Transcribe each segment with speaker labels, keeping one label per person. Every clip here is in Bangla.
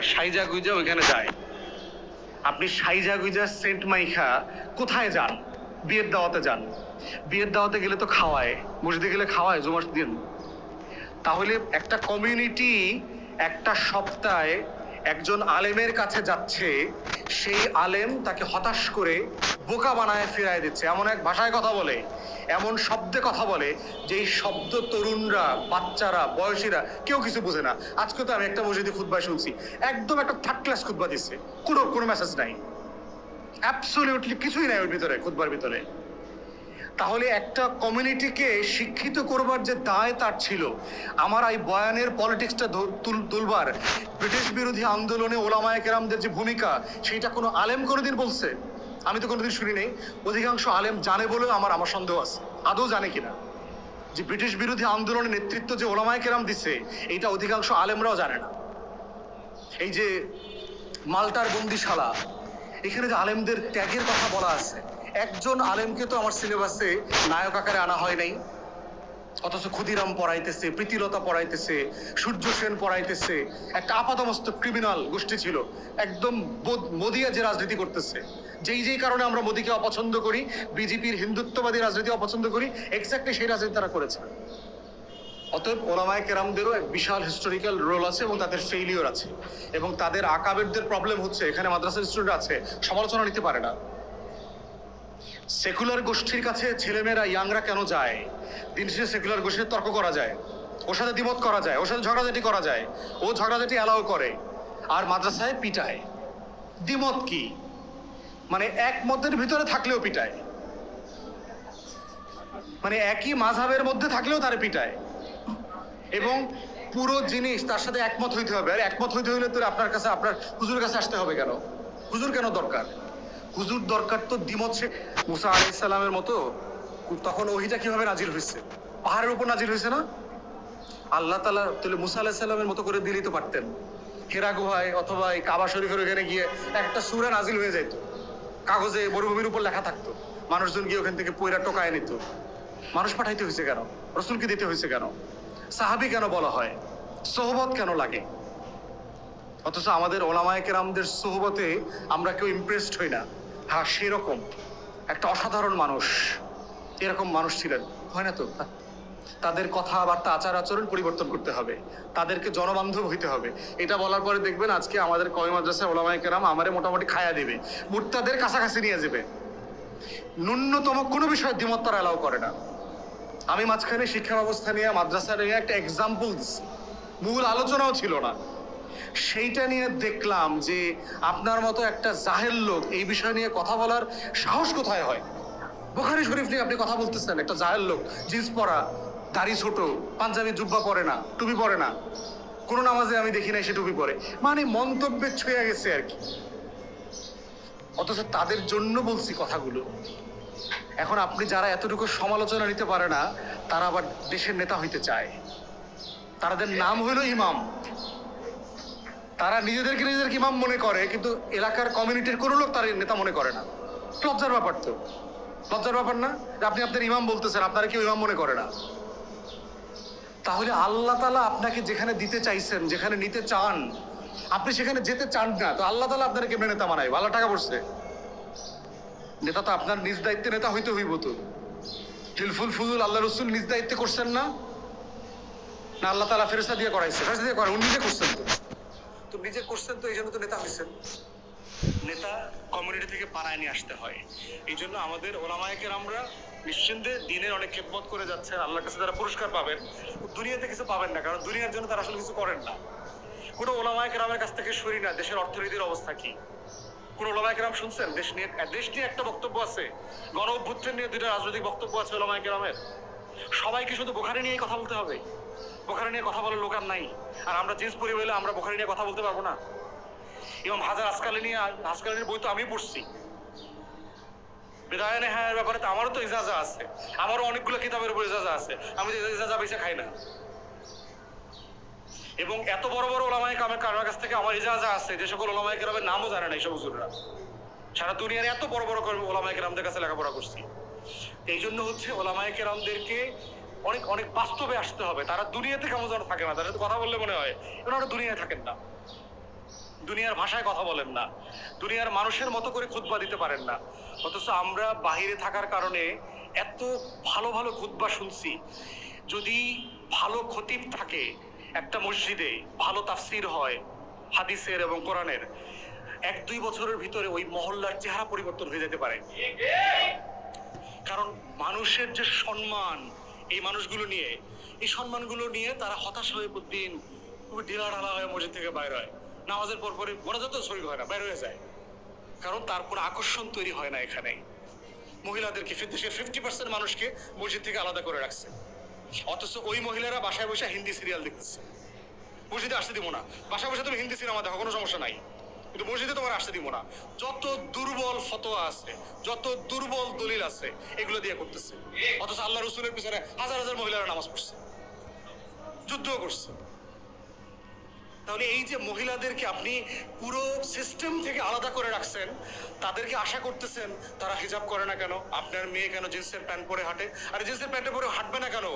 Speaker 1: সাইজা গুইজা ওইখানে যায়। আপনি সাইজা গুইজা সেন্ট মাইখা কোথায় যান? বিয়ের দাওয়াতে যান। বিয়ের দাওয়াতে গেলে তো খাওয়ায়। মসজিদে গেলে খাওয়ায়, জুমার দিন। তাহলে একটা কমিউনিটি একটা সপ্তাহে একজন আলেমের কাছে যাচ্ছে, সেই আলেম তাকে হতাশ করে বোকা বানায় ফিরায় দিচ্ছে। এমন এক ভাষায় কথা বলে, এমন শব্দে কথা বলে, যেই শব্দ তরুণরা, বাচ্চারা, বয়সীরা কেউ কিছু বোঝে না। আজকে তো আমি একটা মসজিদে খুতবা শুনছি। একদম একটা থার্ড ক্লাস খুতবা দিচ্ছে। কোনো কোনো মেসেজ নাই। অ্যাবসলিউটলি কিছুই নাই ওর ভিতরে, খুতবার ভিতরে। তাহলে একটা কমিউনিটিকে শিক্ষিত করবার যে দায় তার ছিল। আমার এই বয়ানের পলিটিক্সটা তুলবার। ব্রিটিশ বিরোধী আন্দোলনে ওলামায় কেরামদের যে ভূমিকা সেইটা কোনো আলেম কোনোদিন বলছে? আমি তো কোনোদিন শুনি নেই। অধিকাংশ আলেম জানে বলেও আমার আমার সন্দেহ আছে। আদৌ জানে কিনা? যে ব্রিটিশ বিরোধী আন্দোলনের নেতৃত্ব যে ওলামায় কেরাম দিচ্ছে এইটা অধিকাংশ আলেমরাও জানে না। এই যে মাল্টার বন্দিশালা, এখানে যে আলেমদের ত্যাগের কথা বলা আছে একজন আলেমকে তো আমার সিলেবাসে নায়ক আকারে আনা হয় নাই। অথচ ক্ষুদিরাম পড়াইতেছে, প্রীতিলতা পড়াইতেছে, সূর্য সেন পড়াইতেছে। একটা আপাতমস্তক ক্রিমিনাল গোষ্ঠী ছিল। একদম মদিয়া যে রাজনীতি করতেছে। যেই যেই কারণে আমরা মোদীকে অপছন্দ করি, বিজেপির হিন্দুত্ববাদী রাজনীতি অপছন্দ করি এক্স্যাক্টলি সেই রাজনীতি তারা করেছে। অতএব ওলামায় কেরামদেরও এক বিশাল হিস্টোরিক্যাল রোল আছে এবং তাদের ফেইলিওর আছে। এবং তাদের আকাবেরদের প্রবলেম হচ্ছে, এখানে মাদ্রাসার স্টুডেন্ট আছে, সমালোচনা নিতে পারে না। সেকুলার গোষ্ঠীর কাছে ছেলেমেয়েরা, ইয়াংরা কেন যায়? দিন শেষে সেকুলার গোষ্ঠীর তর্ক করা যায়। ওর সাথে দ্বিমত করা যায়, ওর সাথে ঝগড়াঝাটি করা যায়, ও ঝগড়াঝাটি অ্যালাউ করে। আর মাদ্রাসায় পিটায়। দ্বিমত কি? মানে এক মতের ভিতরে থাকলেও পিটায়। মানে একই মাঝহের মধ্যে থাকলেও তারে পিটায়। এবং পুরো জিনিস তার সাথে একমত হইতে হবে। আর একমত হইতে হইলে তো আপনার কাছে, আপনার হুজুরের কাছে আসতে হবে কেন? হুজুর কেন দরকার? হুজুর দরকার তো দ্বিমত সে মুসা মতো, তখন ওহিটা কীভাবে নাজিল হয়েছে? পাহাড়ের উপর নাজিল হয়েছে না? আল্লাহ তালা তাহলে মুসা মতো করে দিলেই তো পারতেন। হেরা গুহায় অথবা এই কাবা শরীফের ওখানে গিয়ে একটা হয়ে যেত। কাগজে মরুভূমির উপর লেখা থাকতো। মানুষজন গিয়ে ওখান থেকে পয়রা টোকায় নিত। মানুষ পাঠাইতে হয়েছে কেন? রসুলকে দিতে হয়েছে কেন? সাহাবি কেন বলা হয়? সোহবত কেন লাগে? অথচ আমাদের ওলামায় কেরামদের সোহবতে আমরা কেউ ইমপ্রেসড হই না। হ্যাঁ সেরকম। একটা অসাধারণ মানুষ। এরকম মানুষ ছিলেন। হয় না তো? তাদের কথাবার্তা, আচার আচরণ পরিবর্তন করতে হবে। তাদেরকে জনবান্ধব হইতে হবে। এটা বলার পরে দেখবেন আজকে আমাদের কমি মাদ্রাসা ওলামায় কেরাম আমারে মোটামুটি খায়া দিবে। মুর্তাদের কাছাকাছি নিয়ে যাবে। ন্যূনতম কোনো বিষয়ে দ্বিমত তারা অ্যালাউ করে না। আমি মাঝখানে শিক্ষা ব্যবস্থা নিয়ে মাদ্রাসা নিয়ে একটা এক্সাম্পল মূল আলোচনাও ছিল না। সেইটা নিয়ে দেখলাম যে আপনার মতো একটা জাহেল লোক এই বিষয় নিয়ে কথা বলার সাহস কোথায় হয়? বোখারি শরীফ নিয়ে আপনি কথা বলতেছেন, একটা জাহেল লোক, জিন্স পরা, দাড়ি ছোট, পাঞ্জাবি জুব্বা পরে না, টুপি পরে না। কোনো নামাজে আমি দেখি নাই সে টুপি পরে। মানে মন্তব্যে ছুঁয়ে গেছে আর কি। অথচ তাদের জন্য বলছি কথাগুলো। এখন আপনি যারা এতটুকু সমালোচনা নিতে পারে না, তারা আবার দেশের নেতা হইতে চায়। তাদের নাম হইল ইমাম। তারা নিজেদেরকে নিজেদেরকে ইমাম মনে করে, কিন্তু এলাকার কমিউনিটির কোনো লোক তার নেতা মনে করে না। লজ্জার ব্যাপার তো। লজ্জার ব্যাপার না? আপনি আপনার ইমাম বলতেছেন, আপনারা কেউ ইমাম মনে করে না। তাহলে আল্লাহ তালা আপনাকে যেখানে দিতে চাইছেন, যেখানে নিতে চান, আপনি সেখানে যেতে চান না, তো আল্লাহ তালা আপনারা কেমনে নেতা মানায় ভালো টাকা পড়ছে। নেতা তো আপনার নিজ দায়িত্বে নেতা হইতে হইব তো। হিলফুল ফুজুল আল্লাহ রসুল নিজ দায়িত্বে করছেন না? না আল্লাহ তালা ফেরেস্তা দিয়ে করাইছে। ফেরেস্তা দিয়ে করে উনি নিজে করছেন তো। তো নিজে করছেন তো, এই জন্য তো নেতা হয়েছেন। নেতা কমিউনিটি থেকে পাড়ায় নিয়ে আসতে হয়। এই জন্য আমাদের ওলামায়কের আমরা নিশ্চিন্তে দিনের অনেক খেদমত করে যাচ্ছেন আল্লাহর কাছে তারা পুরস্কার পাবেন, দুনিয়াতে কিছু পাবেন না, কারণ দুনিয়ার জন্য তারা আসলে কিছু করেন না। কোনো ওলামায়কের আমার কাছ থেকে সরি না, দেশের অর্থনীতির অবস্থা কি? কোন ওলামায় কেরাম শুনছেন? দেশ নিয়ে দেশ নিয়ে একটা বক্তব্য আছে, গণ অভ্যুত্থান নিয়ে দুইটা রাজনৈতিক বক্তব্য আছে ওলামায় কেরামের সবাইকে শুধু বোখারি নিয়ে কথা বলতে হবে। বোখারি নিয়ে কথা বলার লোক আর নাই। আর আমরা জিন্স পরি বলে আমরা বোখারি নিয়ে কথা বলতে পারব না। এবং হাজার আসকালি নিয়ে, আসকালির বই তো আমি পড়ছি বিদায়নে হ্যাঁ ব্যাপারে তো আমারও তো ইজাজা আছে। আমারও অনেকগুলো কিতাবের উপর ইজাজা আছে। আমি তো ইজাজা বেশি খাই না। এবং এত বড় বড় ওলামায় কামের কারোর কাছ থেকে আমার ইজাজা আছে যে সকল ওলামায় কেরামের নামও জানে না এইসব হুজুররা। সারা দুনিয়ার এত বড় বড় ওলামায় কেরামদের কাছে লেখাপড়া করছি। এই জন্য হচ্ছে ওলামায় কেরামদেরকে অনেক অনেক বাস্তবে আসতে হবে। তারা দুনিয়াতে কেমন যেন থাকে না। তাদের কথা বললে মনে হয়, ওনারা দুনিয়ায় থাকেন না। দুনিয়ার ভাষায় কথা বলেন না। দুনিয়ার মানুষের মতো করে খুতবা দিতে পারেন না। অথচ আমরা বাহিরে থাকার কারণে এত ভালো ভালো খুতবা শুনছি। যদি ভালো খতিব থাকে একটা মসজিদে, ভালো তাফসির হয় হাদিসের এবং কোরআনের, এক, দুই বছরের ভিতরে ওই মহল্লার চেহারা পরিবর্তন হয়ে যেতে পারে। কারণ মানুষের যে সম্মান এই মানুষগুলো নিয়ে, এই সম্মানগুলো নিয়ে তারা হতাশ হয়ে প্রতিদিন খুবই ঢিলা ঢালা হয়ে মসজিদ থেকে বাইর হয়। নামাজের পর পরে মোনাজাত শরীর হয় না, বাইর হয়ে যায়। কারণ তার কোনো আকর্ষণ তৈরি হয় না এখানে। মহিলাদেরকে দেশের ফিফটি পার্সেন্ট মানুষকে মসজিদ থেকে আলাদা করে রাখছে। অথচ ওই মহিলারা বাসায় বসে হিন্দি সিরিয়াল দেখতেছে। মসজিদে আসতে দিব না। বাসায় বসে তুমি হিন্দি সিনেমা দেখো, কোনো সমস্যা নাই। কিন্তু মসজিদে তোমার আসতে দিব না। যত দুর্বল ফতোয়া আছে, যত দুর্বল দলিল আছে, এগুলো দিয়ে করতেছে। অথচ আল্লাহ রসুলের পিছনে হাজার হাজার মহিলারা নামাজ পড়ছে, যুদ্ধও করছে। তাহলে এই যে মহিলাদেরকে আপনি পুরো সিস্টেম থেকে আলাদা করে রাখছেন, তাদেরকে আশা করতেছেন তারা হিজাব করে না কেন? আপনার মেয়ে কেন জিন্সের প্যান্ট পরে হাঁটে? আর জিন্সের প্যান্টে পরে হাঁটবে না কেন?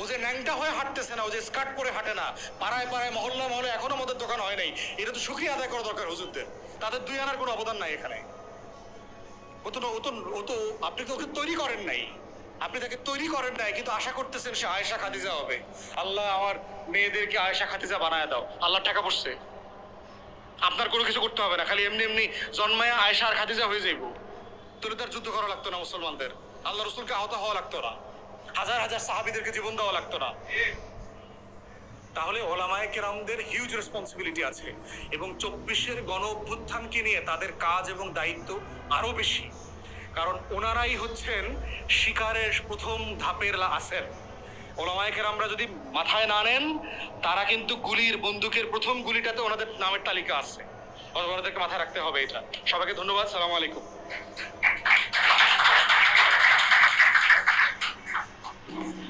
Speaker 1: ও যে ন্যাংটা হয়ে হাঁটতেছে না, ও যে স্কার্ট পরে হাঁটে না, পাড়ায় পাড়ায় মহল্লা মহলে এখনও মদের দোকান হয় নাই। এটা তো সুখী আদায় করা দরকার হুজুরদের। তাদের দুই আনার কোনো অবদান নাই এখানে। ও তো ও তো ও তো, আপনি তো ওকে তৈরি করেন নাই। আপনি তাকে তৈরি করেন নাই, কিন্তু আশা করতেছেন সে আয়েশা খাদিজা হবে। আল্লাহ আমার মেয়েদেরকে আয়েশা খাদিজা বানায় দাও। আল্লাহ টাকা পড়ছে আপনার কোনো কিছু করতে হবে না, খালি এমনি এমনি জন্মায় আয়েশা আর খাদিজা হয়ে যাইব। তাহলে তার যুদ্ধ করা লাগতো না মুসলমানদের। আল্লাহ রসুলকে আহত হওয়া লাগতো না। হাজার হাজার সাহাবিদেরকে জীবন দেওয়া লাগতো না। তাহলে ওলামায়ে কেরামদের হিউজ রেসপন্সিবিলিটি আছে এবং চব্বিশের গণ অভ্যুত্থানকে নিয়ে তাদের কাজ এবং দায়িত্ব আরও বেশি। কারণ ওনারাই হচ্ছেন শিকারের প্রথম ধাপের আসেন ওলামায়ে কেরামরা যদি মাথায় না নেন, তারা কিন্তু গুলির বন্দুকের প্রথম গুলিটাতে ওনাদের নামের তালিকা আছে। ওনাদেরকে মাথায় রাখতে হবে এটা। সবাইকে ধন্যবাদ, সালাম আলাইকুম। Yes.